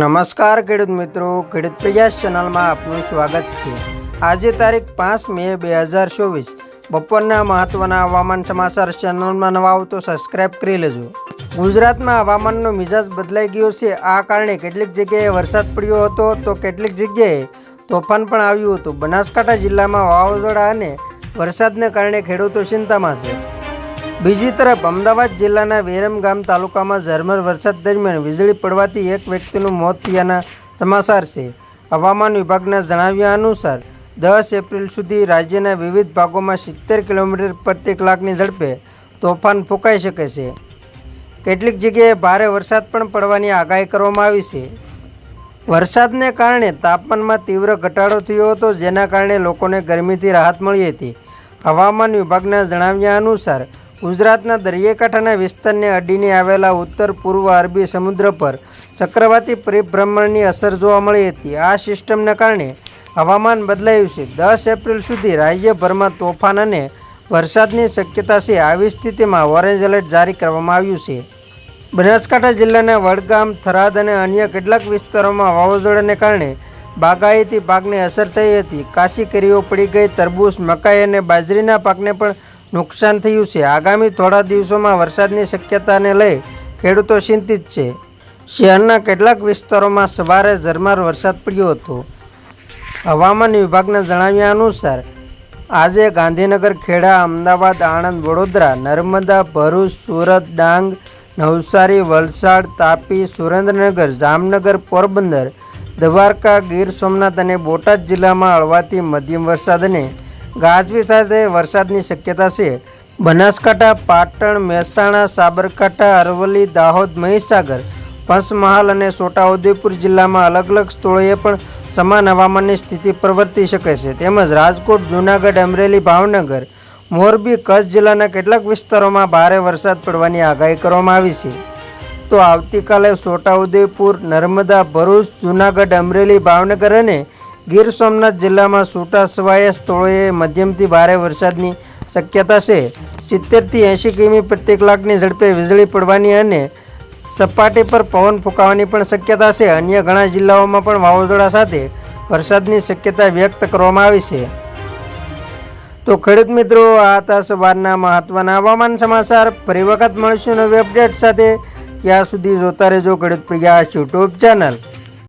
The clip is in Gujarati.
નમસ્કાર, ખેડૂત મિત્રો. ખેડૂત પ્રયાસ ચેનલમાં આપનું સ્વાગત છે. આજે તારીખ પાંચ મે બે હજાર ચોવીસ. બપોરના મહત્વના હવામાન સમાચાર ચેનલમાં નવા આવો તો સબસ્ક્રાઇબ કરી લેજો. ગુજરાતમાં હવામાનનો મિજાજ બદલાઈ ગયો છે. આ કારણે કેટલીક જગ્યાએ વરસાદ પડ્યો હતો તો કેટલીક જગ્યાએ તોફાન પણ આવ્યું હતું. બનાસકાંઠા જિલ્લામાં વાવાઝોડા અને વરસાદને કારણે ખેડૂતો ચિંતામાં છે. બીજી તરફ અમદાવાદ જિલ્લાના વિરમગામ તાલુકામાં ઝરમર વરસાદ દરમિયાન વીજળી પડવાથી એક વ્યક્તિનું મોત થયાના સમાચાર છે. હવામાન વિભાગના જણાવ્યા અનુસાર, દસ એપ્રિલ સુધી રાજ્યના વિવિધ ભાગોમાં સિત્તેર કિલોમીટર પ્રતિ કલાકની ઝડપે તોફાન ફૂંકાઈ શકે છે. કેટલીક જગ્યાએ ભારે વરસાદ પણ પડવાની આગાહી કરવામાં આવી છે. વરસાદને કારણે તાપમાનમાં તીવ્ર ઘટાડો થયો હતો, જેના કારણે લોકોને ગરમીથી રાહત મળી હતી. હવામાન વિભાગના જણાવ્યા અનુસાર ગુજરાતના દરિયાકાંઠાના વિસ્તારને અડીને આવેલા ઉત્તર પૂર્વ અરબી સમુદ્ર પર ચક્રવાતી પરિભ્રમણની અસર જોવા મળી હતી. આ સિસ્ટમના કારણે હવામાન બદલાયું છે. દસ એપ્રિલ સુધી રાજ્યભરમાં તોફાન અને વરસાદની શક્યતા છે. આવી સ્થિતિમાં ઓરેન્જ એલર્ટ જારી કરવામાં આવ્યું છે. બનાસકાંઠા જિલ્લાના વડગામ, થરાદ અને અન્ય કેટલાક વિસ્તારોમાં વાવાઝોડાને કારણે બાગાયતી પાકને અસર થઈ હતી. કાશી કેરીઓ પડી ગઈ, તરબૂચ, મકાઈ અને બાજરીના પાકને પણ નુકસાન થયું છે. આગામી થોડા દિવસોમાં વરસાદની શક્યતાને લઈ ખેડૂતો ચિંતિત છે. શહેરના કેટલાક વિસ્તારોમાં સવારે ઝરમાર વરસાદ પડ્યો હતો. હવામાન વિભાગના જણાવ્યા અનુસાર, આજે ગાંધીનગર, ખેડા, અમદાવાદ, આણંદ, વડોદરા, નર્મદા, ભરૂચ, સુરત, ડાંગ, નવસારી, વલસાડ, તાપી, સુરેન્દ્રનગર, જામનગર, પોરબંદર, દ્વારકા, ગીર સોમનાથ અને બોટાદ જિલ્લામાં હળવાથી મધ્યમ વરસાદ અને ગાજવી સાથે વરસાદની શક્યતા છે. બનાસકાંઠા, પાટણ, મહેસાણા, સાબરકાંઠા, અરવલ્લી, દાહોદ, મહીસાગર, પંચમહાલ અને છોટાઉદેપુર જિલ્લામાં અલગ અલગ સ્થળોએ પણ સમાન હવામાનની સ્થિતિ પ્રવર્તી શકે છે. તેમજ રાજકોટ, જૂનાગઢ, અમરેલી, ભાવનગર, મોરબી, કચ્છ જિલ્લાના કેટલાક વિસ્તારોમાં ભારે વરસાદ પડવાની આગાહી કરવામાં આવી છે. તો આવતીકાલે છોટાઉદેપુર, નર્મદા, ભરૂચ, જૂનાગઢ, અમરેલી, ભાવનગર અને ગીર સોમનાથ જિલ્લામાં છૂટા છવાયા સ્થળોએ મધ્યમથી ભારે વરસાદની શક્યતા છે. સિત્તેરથી એંશી કિમી પ્રતિ કલાકની ઝડપે વીજળી પડવાની અને સપાટી પર પવન ફૂંકાવાની પણ શક્યતા છે. અન્ય ઘણા જિલ્લાઓમાં પણ વાવાઝોડા સાથે વરસાદની શક્યતા વ્યક્ત કરવામાં આવી છે. તો ખેડૂત મિત્રો, આ હતા સવારના મહત્વના હવામાન સમાચાર. ફરી વખત મળીશું નવી અપડેટ સાથે. ત્યાં સુધી જોતા રહેજો ખેડૂત પ્રિયા યુટ્યુબ ચેનલ.